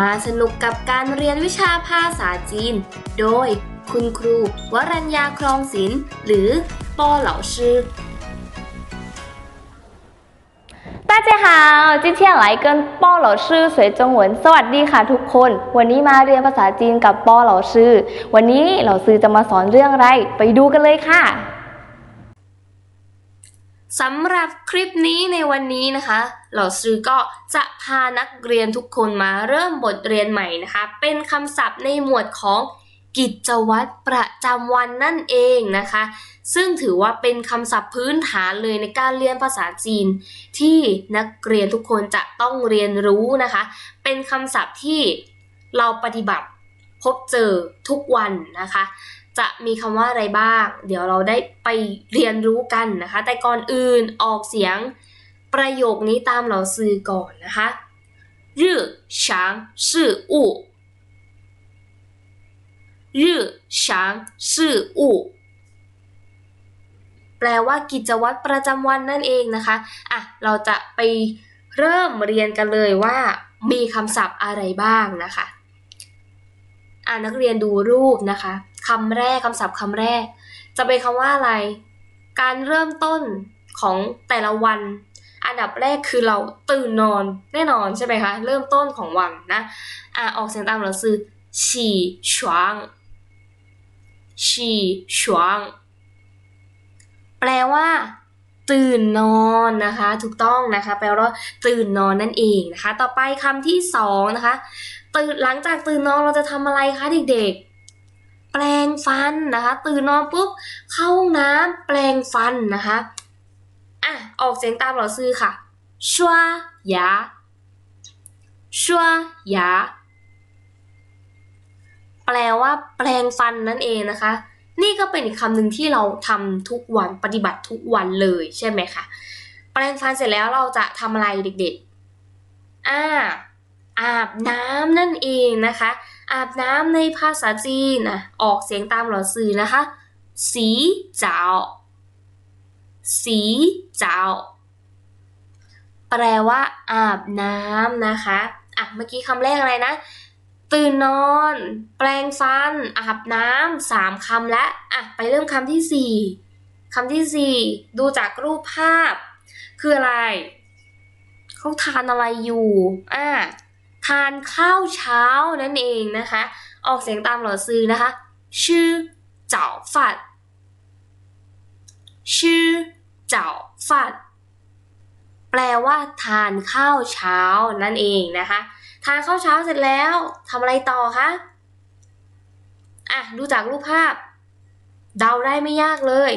มาสนุกกับการเรียนวิชาภาษาจีน โดยคุณครูวรัญญาครองศิลป์หรือปอเหล่าชื่อ 大家好，今天来跟ป้อเหล่าชื่อ学中文สวัสดีค่ะทุกคน วันนี้มาเรียนภาษาจีนกับป้อเหล่าชื่อ วันนี้เหล่าซื้อจะมาสอนเรื่องอะไร ไปดูกันเลยค่ะ สำหรับคลิปนี้ในวันนี้นะคะเหล่าซื้อก็จะพานักเรียนทุกคนมาเริ่มบทเรียนใหม่นะคะ เป็นคำศัพท์ในหมวดของกิจวัตรประจำวันนั่นเองนะคะ ซึ่งถือว่าเป็นคำศัพท์พื้นฐานเลยในการเรียนภาษาจีน ที่นักเรียนทุกคนจะต้องเรียนรู้นะคะ เป็นคำศัพท์ที่เราปฏิบัติพบเจอทุกวันนะคะ จะมีคำว่าอะไรบ้าง เดี๋ยวเราได้ไปเรียนรู้กันนะคะ แต่ก่อนอื่นออกเสียงประโยคนี้ตามเราซื้อก่อนนะคะ日常事务日常事务แปลว่ากิจวัตรประจำวันนั่นเองนะคะ อ่ะ เราจะไปเริ่มเรียนกันเลยว่ามีคำศัพท์อะไรบ้างนะคะ อ่านักเรียนดูรูปนะคะ คำแรกคำศัพท์คำแรก จะเป็นคำว่าอะไร การเริ่มต้นของแต่ละวัน อันดับแรกคือเราตื่นนอนแน่นอนใช่ไหมคะ เริ่มต้นของวันนะอ่าออกเสียงตามเราซื้อฉี่ฉวางฉี่ฉวางแปลว่า ตื่นนอนนะคะ ถูกต้องนะคะ แปลว่าตื่นนอนนั่นเองนะคะ ต่อไปคำที่สองนะคะ ตื่นหลังจากตื่นนอนเราจะทำอะไรคะเด็กๆ แปรงฟันนะคะ ตื่นนอนปุ๊บเข้าห้องน้ำแปรงฟันนะคะอะออกเสียงตามเราซื้อค่ะชัวยาชัวยาแปลว่าแปรงฟันนั่นเองนะคะ นี่ก็เป็นอีกคำหนึ่งที่เราทำทุกวันปฏิบัติทุกวันเลยใช่ไหมคะแปรงฟันเสร็จแล้วเราจะทำอะไรเด็กๆอ่าอาบน้ำนั่นเองนะคะ อาบน้ำในภาษาจีนนะออกเสียงตามหลอสื่อนะคะ สีเจ้า สีเจ้า แปลว่า อาบน้ำนะคะ อะ เมื่อกี้คำแรกอะไรนะ ตื่นนอน แปรงฟัน อาบน้ำสามคำและ อะ ไปเริ่มคำที่สี่คำที่สี่ดูจากรูปภาพ คืออะไร เขาทานอะไรอยู่ อ่า ทานข้าวเช้านั่นเองนะคะ ออกเสียงตามหลอซื้อนะคะ ชื่อเจ้าฟัดชื่อเจ้าฟัดแปลว่าทานข้าวเช้านั่นเองนะคะ ทานข้าวเช้าเสร็จแล้วทำอะไรต่อคะอะดูจากรูปภาพ เดาได้ไม่ยากเลย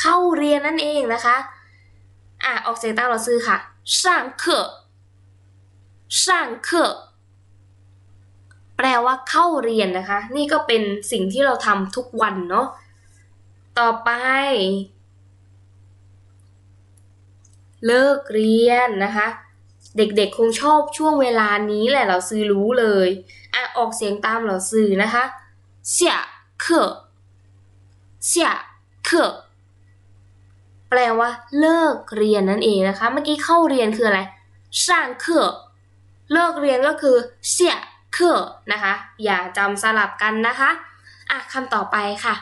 เข้าเรียนนั่นเองนะคะอะออกเสียงตามหลอซื้อค่ะ上课 สั่งเคอแปลว่าเข้าเรียนนะคะ นี่ก็เป็นสิ่งที่เราทำทุกวันเนาะต่อไป เลิกเรียนนะคะ เด็กๆคงชอบช่วงเวลานี้แหละเราซื้อรู้เลยอะออกเสียงตามเราซื้อนะคะเสียเคอเสียเคอแปลว่าเลิกเรียนนั่นเองนะคะ เมื่อกี้เข้าเรียนคืออะไรสร้างเ课 เลิกเรียนก็คือเสี่ยเคอนะคะ อย่าจำสลับกันนะคะอะคำต่อไปค่ะ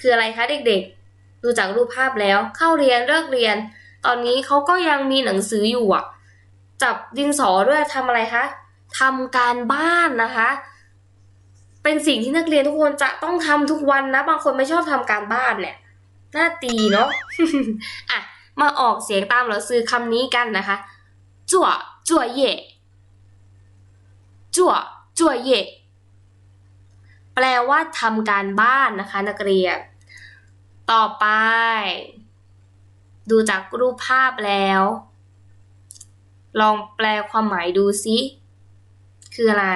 คืออะไรคะเด็กๆ ดูจากรูปภาพแล้วเข้าเรียนเลิกเรียน ตอนนี้เขาก็ยังมีหนังสืออยู่อะ จับดินสอด้วยทำอะไรคะทำการบ้านนะคะ เป็นสิ่งที่นักเรียนทุกคนจะต้องทำทุกวันนะ บางคนไม่ชอบทำการบ้านเนี่ยน่าตีเนาะอะมาออกเสียงตามเราซื้อคำนี้กันนะคะ จั่วจั่วเย่จั่วจั่วเย่แปลว่าทำการบ้านนะคะ นักเรียน ต่อไป ดูจากรูปภาพแล้ว ลองแปลความหมายดูซิคืออะไร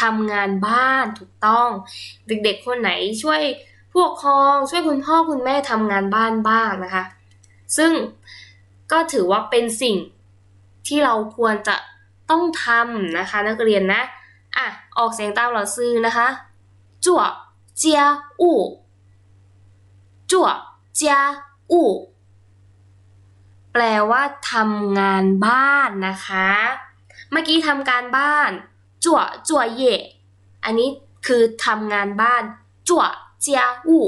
ทำงานบ้านถูกต้อง เด็กๆ คนไหนช่วยผู้ปกครองช่วยคุณพ่อคุณแม่ทำงานบ้านบ้างนะคะ ซึ่งก็ถือว่าเป็นสิ่ง ที่เราควรจะต้องทำนะคะ นักเรียนนะอะออกเสียงตามเราซื้อนะคะจั่วเจียอู่จั่วเจียอู่แปลว่าทำงานบ้านนะคะ เมื่อกี้ทำการบ้านจั่วจั่วเย่อันนี้คือทำงานบ้านจั่วเจียวู่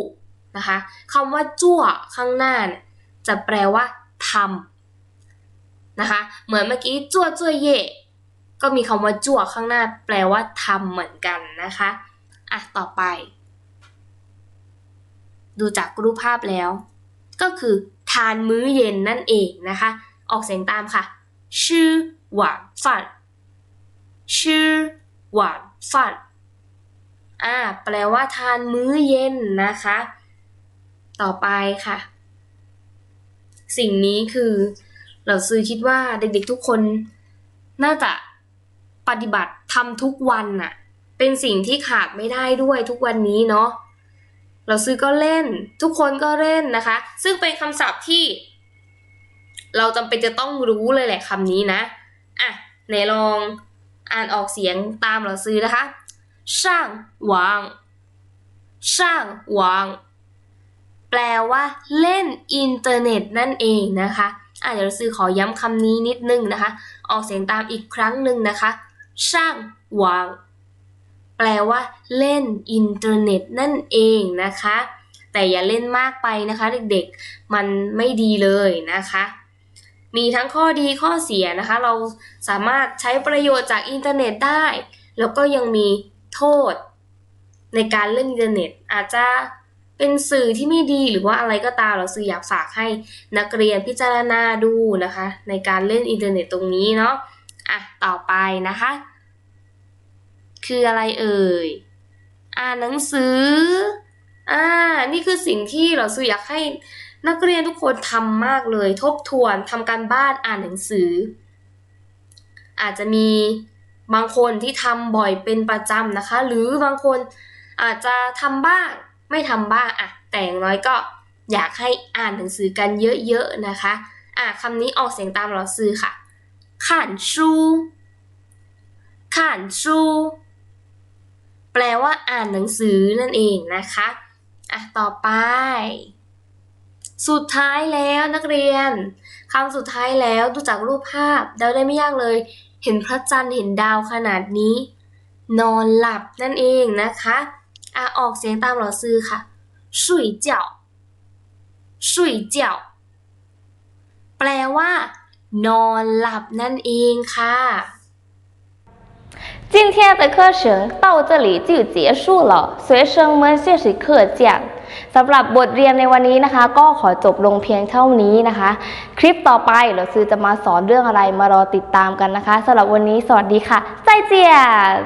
นะคะคำว่าจั่วข้างหน้าจะแปลว่าทำ นะคะ เหมือนเมื่อกี้จั่วจั่วเย่ก็มีคำว่าจั่วข้างหน้าแปลว่าทำเหมือนกันนะคะ อะ ต่อไป ดูจากรูปภาพแล้ว ก็คือทานมื้อเย็นนั่นเองนะคะ ออกเสียงตามค่ะ ชื่อหวานฟัน ชื่อหวานฟัน อ่า แปลว่าทานมื้อเย็นนะคะ ต่อไปค่ะ สิ่งนี้คือ เราซื้อคิดว่าเด็กๆทุกคนน่าจะปฏิบัติทำทุกวันน่ะ เป็นสิ่งที่ขาดไม่ได้ด้วยทุกวันนี้เนาะเราซื้อก็เล่น ทุกคนก็เล่นนะคะ ซึ่งเป็นคำศัพท์ที่ เราจำเป็นจะต้องรู้เลยแหละคำนี้นะอะไหนลองอ่านออกเสียงตามเราซื้อนะคะช่างหวางช่างหวาง แปลว่าเล่นอินเทอร์เน็ตนั่นเองนะคะ อะเดี๋ยวเราซื้อขอย้ำคำนี้นิดนึงนะคะ ออกเสียงตามอีกครั้งหนึ่งนะคะ ช่างวาง แปลว่า เล่นอินเทอร์เน็ตนั่นเองนะคะ แต่อย่าเล่นมากไปนะคะ เด็กๆ มันไม่ดีเลยนะคะ มีทั้งข้อดีข้อเสียนะคะ เราสามารถใช้ประโยชน์จากอินเทอร์เน็ตได้ แล้วก็ยังมีโทษในการเล่นอินเทอร์เน็ตอาจจะ เป็นสื่อที่ไม่ดีหรือว่าอะไรก็ตามเราซื้ออยากฝากให้นักเรียนพิจารณาดูนะคะ ในการเล่นอินเทอร์เน็ตตรงนี้เนาะอะต่อไปนะคะ คืออะไรเอ่ยอ่านหนังสืออ่านี่คือสิ่งที่เราซื้ออยากให้นักเรียนทุกคนทำมากเลย ทบทวนทำการบ้านอ่านหนังสือ อาจจะมีบางคนที่ทำบ่อยเป็นประจำนะคะ หรือบางคนอาจจะทำบ้าง ไม่ทำบ้างอะแต่อย่างน้อยก็อยากให้อ่านหนังสือกันเยอะๆนะคะอะคำนี้ออกเสียงตามเราซื้อค่ะขันชูขันชูแปลว่าอ่านหนังสือนั่นเองนะคะอะต่อไป สุดท้ายแล้วนักเรียนคำสุดท้ายแล้วดูจากรูปภาพเดาได้ไม่ยากเลย เห็นพระจันทร์เห็นดาวขนาดนี้ นอนหลับนั่นเองนะคะ อ่ะ ออกเสียงตามเราซื้อค่ะ睡觉睡觉แปลว่า นอนหลับนั่นเองค่ะ 今天的课程到这里就结束了学生们谢谢课讲สำหรับบทเรียนในวันนี้นะคะ ก็ขอจบลงเพียงเท่านี้นะคะ คลิปต่อไปเราซื้อจะมาสอนเรื่องอะไรมารอติดตามกันนะคะสำหรับวันนี้สวัสดีค่ะใจเจียน